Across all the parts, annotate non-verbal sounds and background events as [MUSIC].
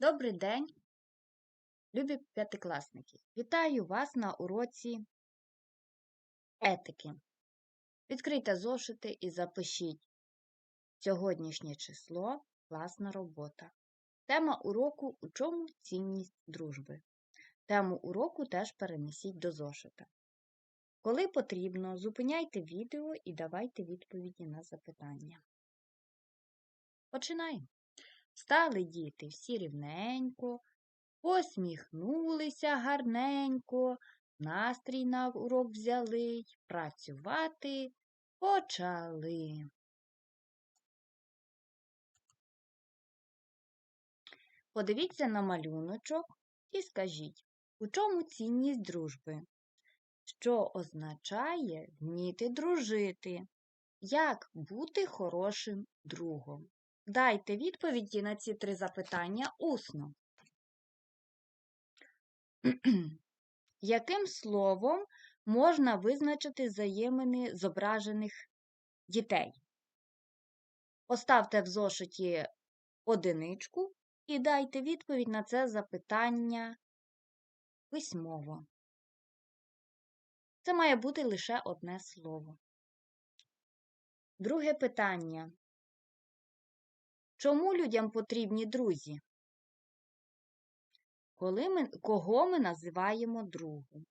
Добрий день, любі п'ятикласники! Вітаю вас на уроці етики. Відкрийте зошити і запишіть сьогоднішнє число класна робота. Тема уроку У чому цінність дружби. Тему уроку теж перенесіть до зошита. Коли потрібно, зупиняйте відео і давайте відповіді на запитання. Починаємо. Стали діти всі рівненько, посміхнулися гарненько, настрій на урок взяли працювати почали. Подивіться на малюночок і скажіть, у чому цінність дружби? Що означає вміти дружити? Як бути хорошим другом? Дайте відповіді на ці три запитання усно. [CLEARS THROAT] Яким словом можна визначити взаємини зображених дітей? Поставте в зошиті одиничку і дайте відповідь на це запитання письмово. Це має бути лише одне слово. Друге питання. Чому людям потрібні друзі? Коли ми, Кого ми називаємо другом?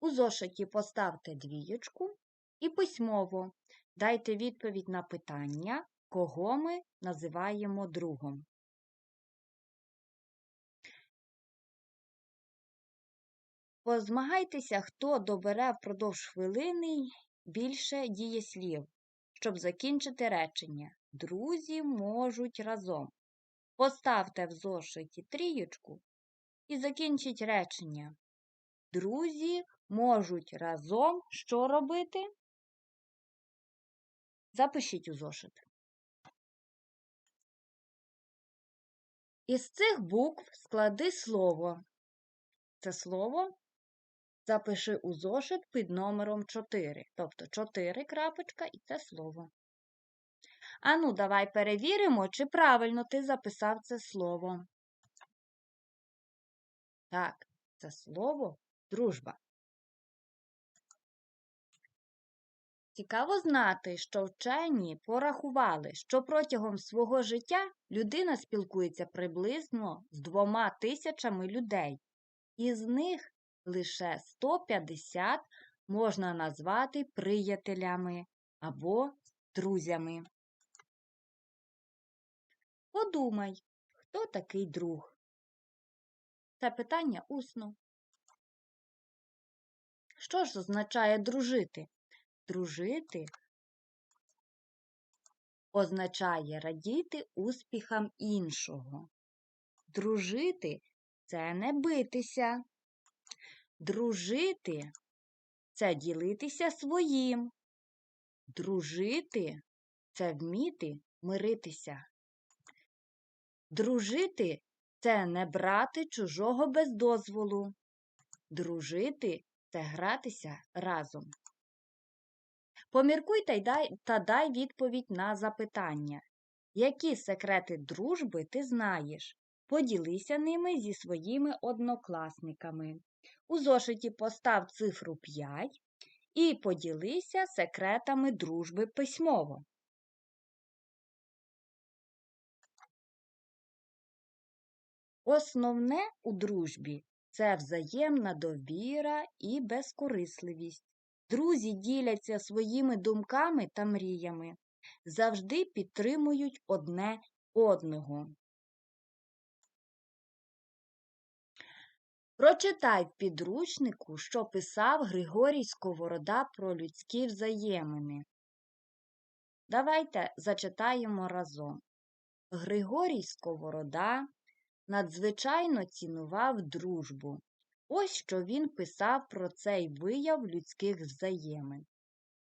У зошиті поставте двієчку і письмово дайте відповідь на питання, кого ми називаємо другом. Позмагайтеся, хто добере впродовж хвилини більше дієслів, щоб закінчити речення. Друзі можуть разом. Поставте в зошиті трієчку і закінчіть речення. Друзі можуть разом що робити? Запишіть у зошит. Із цих букв склади слово. Це слово запиши у зошит під номером 4. Тобто 4 крапочка і це слово. Ану, давай перевіримо, чи правильно ти записав це слово. Так, це слово дружба. Цікаво знати, що вчені порахували, що протягом свого життя людина спілкується приблизно з двома тисячами людей, із них лише 150 можна назвати приятелями або друзями. Подумай, хто такий друг? Це питання усно. Що ж означає дружити? Дружити означає радіти успіхам іншого. Дружити це не битися. Дружити це ділитися своїм. Дружити це вміти миритися. Дружити це не брати чужого без дозволу. Дружити це гратися разом. Поміркуй та дай, та дай відповідь на запитання. Які секрети дружби ти знаєш? Поділися ними зі своїми однокласниками. У зошиті постав цифру 5 і поділися секретами дружби письмово. Основне у дружбі це взаємна довіра і безкорисливість. Друзі діляться своїми думками та мріями, завжди підтримують одне одного. Прочитай в підручнику, що писав Григорій Сковорода про людські взаємини. Давайте зачитаємо разом. Григорій Сковорода надзвичайно цінував дружбу. Ось що він писав про цей вияв людських взаємин.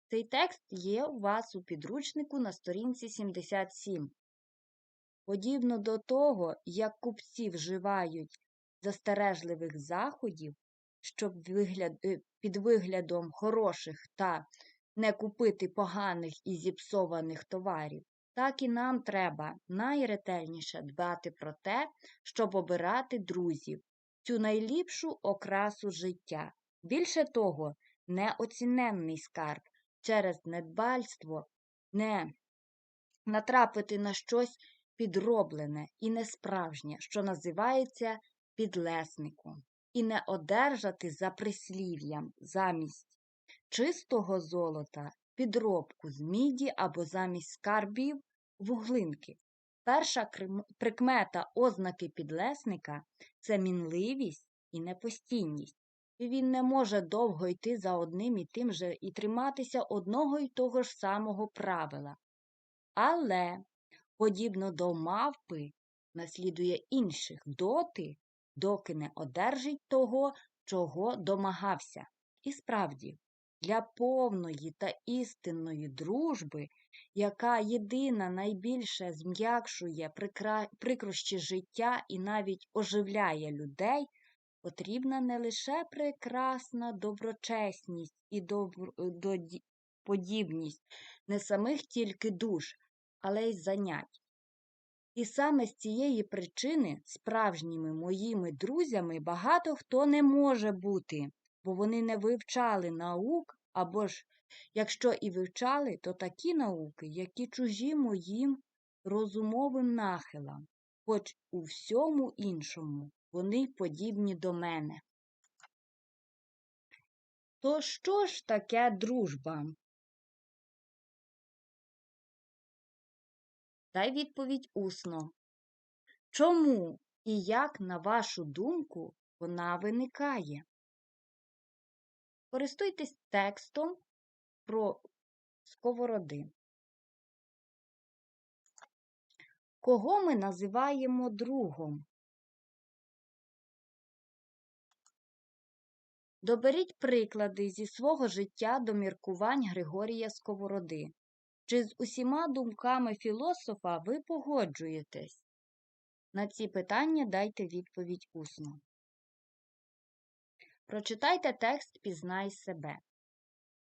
Цей текст є у вас у підручнику на сторінці 77. Подібно до того, як купці вживають застережливих заходів, щоб вигляд, е, під виглядом хороших та не купити поганих і зіпсованих товарів, так і нам треба найретельніше дбати про те, щоб обирати друзів, цю найліпшу окрасу життя. Більше того, неоціненний скарб через недбальство не натрапити на щось підроблене і несправжнє, що називається підлесником, і не одержати за прислів'ям замість чистого золота підробку з міді або замість скарбів вуглинки. Перша прикмета ознаки підлесника це мінливість і непостійність. І він не може довго йти за одним і тим же і триматися одного й того ж самого правила. Але, подібно до мавпи, наслідує інших доти, доки не одержить того, чого домагався. І справді, для повної та істинної дружби, яка єдина найбільше зм'якшує прикрощі життя і навіть оживляє людей, потрібна не лише прекрасна доброчесність і подібність не самих тільки душ, але й занять. І саме з цієї причини справжніми моїми друзями багато хто не може бути, бо вони не вивчали наук, або ж, якщо і вивчали, то такі науки, які чужі моїм розумовим нахилам, хоч у всьому іншому вони подібні до мене. То що ж таке дружба? Дай відповідь усно. Чому і як, на вашу думку, вона виникає? Користуйтесь текстом про сковороди. Кого ми називаємо другом? Доберіть приклади зі свого життя до міркувань Григорія Сковороди. Чи з усіма думками філософа ви погоджуєтесь? На ці питання дайте відповідь усно. Прочитайте текст Пізнай себе.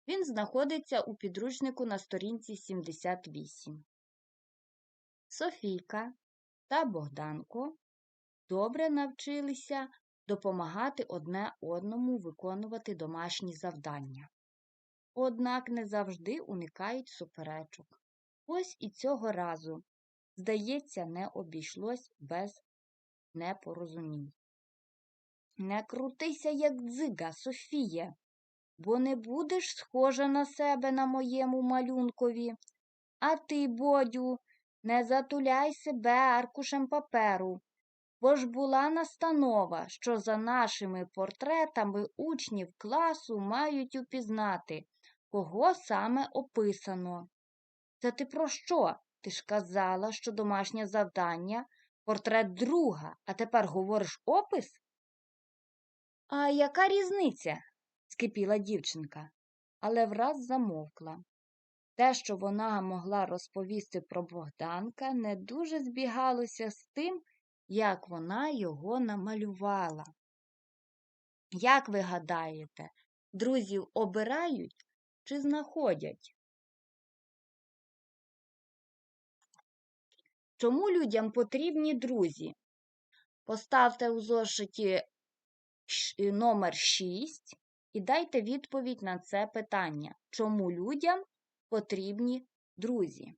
Він знаходиться у підручнику на сторінці 78. Софійка та Богданко добре навчилися допомагати одне одному виконувати домашні завдання. Однак не завжди уникають суперечок. Ось і цього разу, здається, не обійшлось без непорозумінь. Не крутися, як дзига, Софія, бо не будеш схожа на себе на моєму малюнкові. А ти, Бодю, не затуляй себе аркушем паперу, бо ж була настанова, що за нашими портретами учнів класу мають упізнати, кого саме описано. Це ти про що? Ти ж казала, що домашнє завдання портрет друга, а тепер говориш опис? А яка різниця? скипіла дівчинка, але враз замовкла. Те, що вона могла розповісти про Богданка, не дуже збігалося з тим, як вона його намалювала. Як ви гадаєте, друзів обирають чи знаходять? Чому людям потрібні друзі? Поставте у зошиті номер 6 і дайте відповідь на це питання. Чому людям потрібні друзі?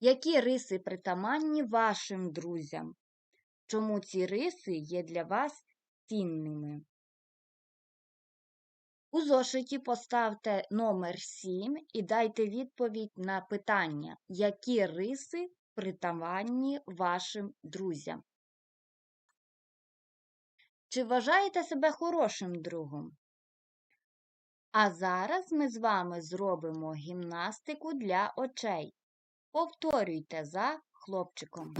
Які риси притаманні вашим друзям? Чому ці риси є для вас цінними? У зошиті поставте номер 7 і дайте відповідь на питання, які риси притаманні вашим друзям. Чи вважаєте себе хорошим другом? А зараз ми з вами зробимо гімнастику для очей. Повторюйте за хлопчиком.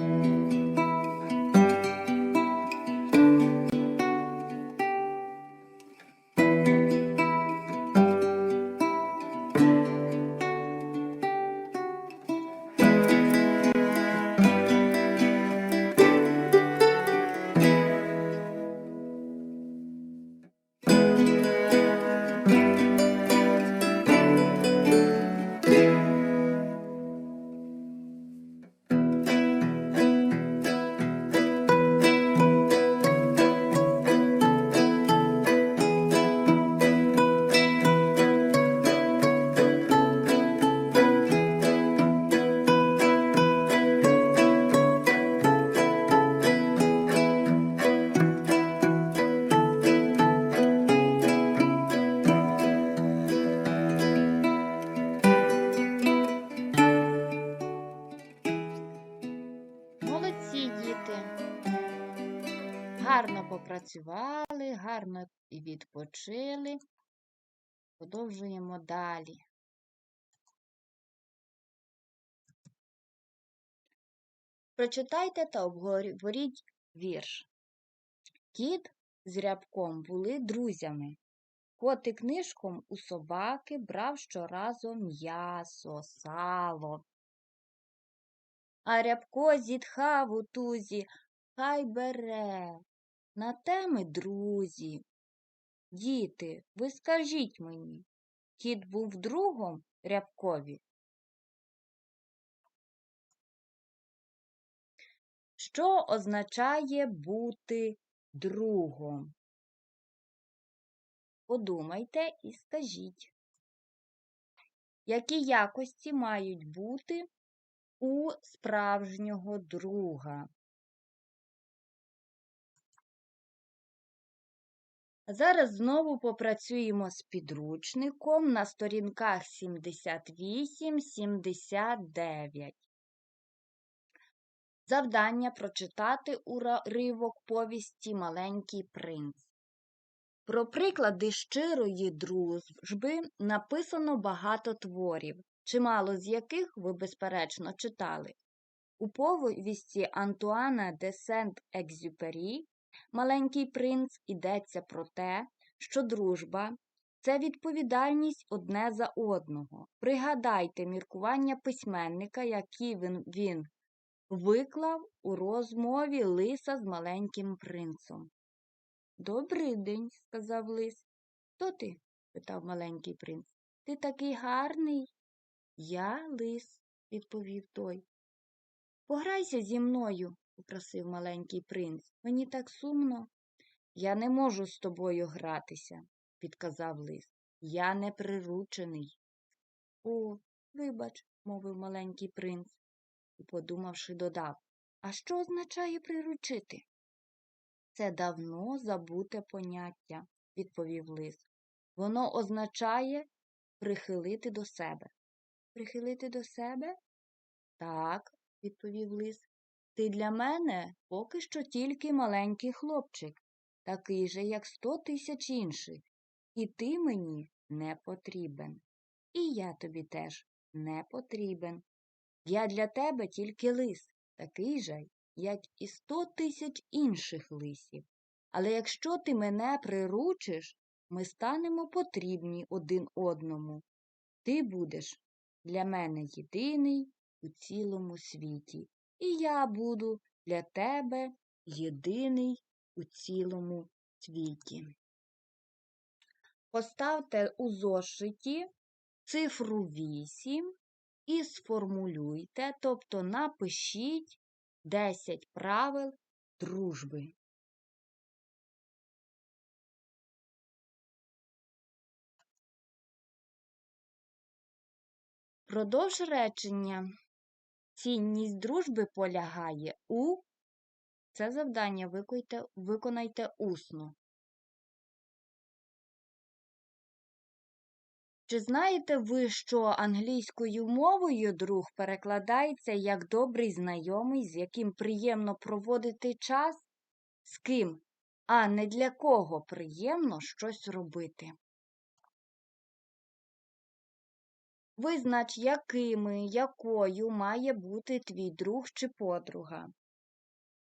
Попрацювали, гарно відпочили. Продовжуємо далі. Прочитайте та обговоріть вірш. Кіт з рябком були друзями. Котик нишком у собаки брав щоразу м'ясо, сало. А рябко зітхав у тузі, хай бере. На те ми друзі. Діти, ви скажіть мені, кіт був другом рябкові? Що означає бути другом? Подумайте і скажіть, які якості мають бути у справжнього друга? Зараз знову попрацюємо з підручником на сторінках 78-79. Завдання прочитати уривок повісті Маленький принц. Про приклади щирої дружби написано багато творів, чимало з яких ви, безперечно, читали. У повісті Антуана де Сент-Екзюпері Маленький принц йдеться про те, що дружба це відповідальність одне за одного. Пригадайте міркування письменника, які він, він виклав у розмові лиса з маленьким принцом. Добрий день, сказав лис. Хто ти? питав маленький принц. Ти такий гарний. Я лис, відповів той. Пограйся зі мною, попросив маленький принц. Мені так сумно. Я не можу з тобою гратися, підказав лис. Я не приручений. О, вибач, мовив маленький принц і, подумавши, додав А що означає приручити? Це давно забуте поняття, відповів лис. Воно означає прихилити до себе. Прихилити до себе? Так, відповів лис. Ти для мене поки що тільки маленький хлопчик, такий же, як сто тисяч інших, і ти мені не потрібен. І я тобі теж не потрібен. Я для тебе тільки лис, такий же, як і сто тисяч інших лисів. Але якщо ти мене приручиш, ми станемо потрібні один одному. Ти будеш для мене єдиний у цілому світі, і я буду для тебе єдиний у цілому світі. Поставте у зошиті цифру 8 і сформулюйте, тобто напишіть 10 правил дружби. Продовж речення. Цінність дружби полягає у це завдання виконайте, виконайте усно. Чи знаєте ви, що англійською мовою друг перекладається як добрий знайомий, з яким приємно проводити час, з ким, а не для кого приємно щось робити? Визнач, якими, якою має бути твій друг чи подруга.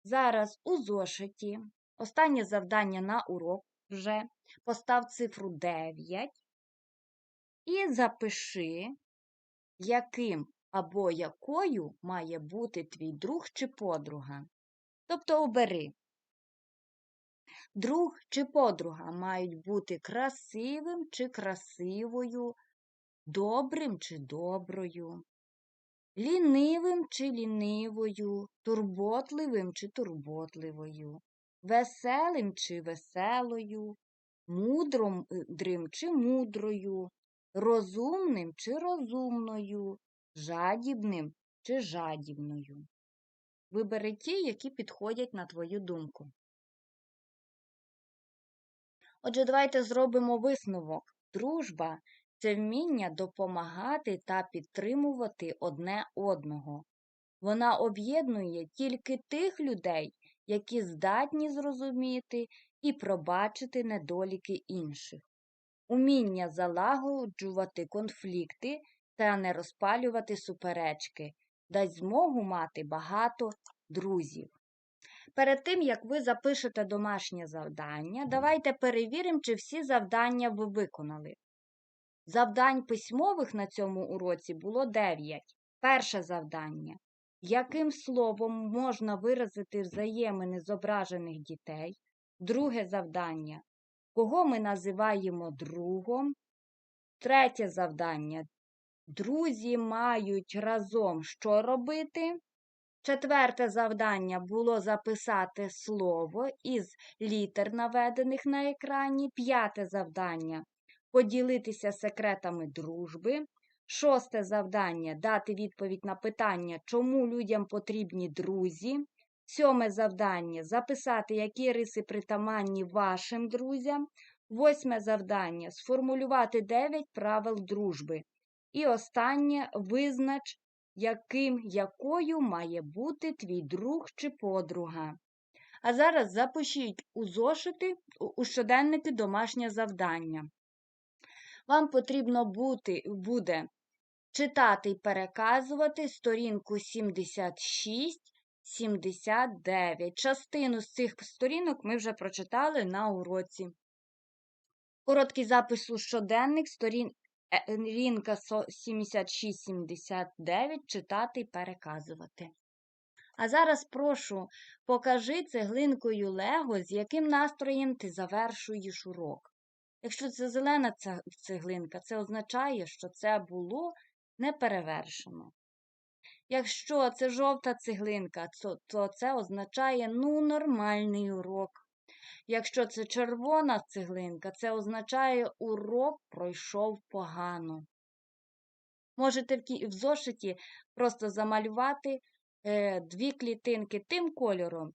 Зараз у зошиті останнє завдання на урок вже постав цифру 9 і запиши, яким або якою має бути твій друг чи подруга. Тобто обери. Друг чи подруга мають бути красивим чи красивою, добрим чи доброю, лінивим чи лінивою, турботливим чи турботливою, веселим чи веселою, мудрим чи мудрою, розумним чи розумною, жадібним чи жадібною. Вибери ті, які підходять на твою думку. Отже, давайте зробимо висновок. Дружба це вміння допомагати та підтримувати одне одного. Вона об'єднує тільки тих людей, які здатні зрозуміти і пробачити недоліки інших. Уміння залагоджувати конфлікти та не розпалювати суперечки дасть змогу мати багато друзів. Перед тим, як ви запишете домашнє завдання, давайте перевіримо, чи всі завдання ви виконали. Завдань письмових на цьому уроці було 9. Перше завдання. Яким словом можна виразити взаємини зображених дітей? Друге завдання. Кого ми називаємо другом? Третє завдання. Друзі мають разом що робити? Четверте завдання було записати слово із літер, наведених на екрані. П'яте завдання поділитися секретами дружби. Шосте завдання дати відповідь на питання, чому людям потрібні друзі. Сьоме завдання записати, які риси притаманні вашим друзям. Восьме завдання сформулювати 9 правил дружби. І останнє визнач, яким, якою має бути твій друг чи подруга. А зараз запишіть у зошити у щоденники домашнє завдання. Вам потрібно бути, буде читати і переказувати сторінку 76, 79. Частину з цих сторінок ми вже прочитали на уроці. Короткий запис у щоденник, сторінка 76-79, читати і переказувати. А зараз прошу, покажи цеглинкою Лего, з яким настроєм ти завершуєш урок. Якщо це зелена цеглинка, це означає, що це було неперевершено. Якщо це жовта цеглинка, то це означає ну, нормальний урок. Якщо це червона цеглинка, це означає урок пройшов погано. Можете в зошиті просто замалювати е, дві клітинки тим кольором,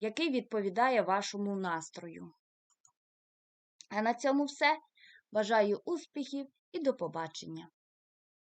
який відповідає вашому настрою. А на цьому все. Бажаю успіхів і до побачення!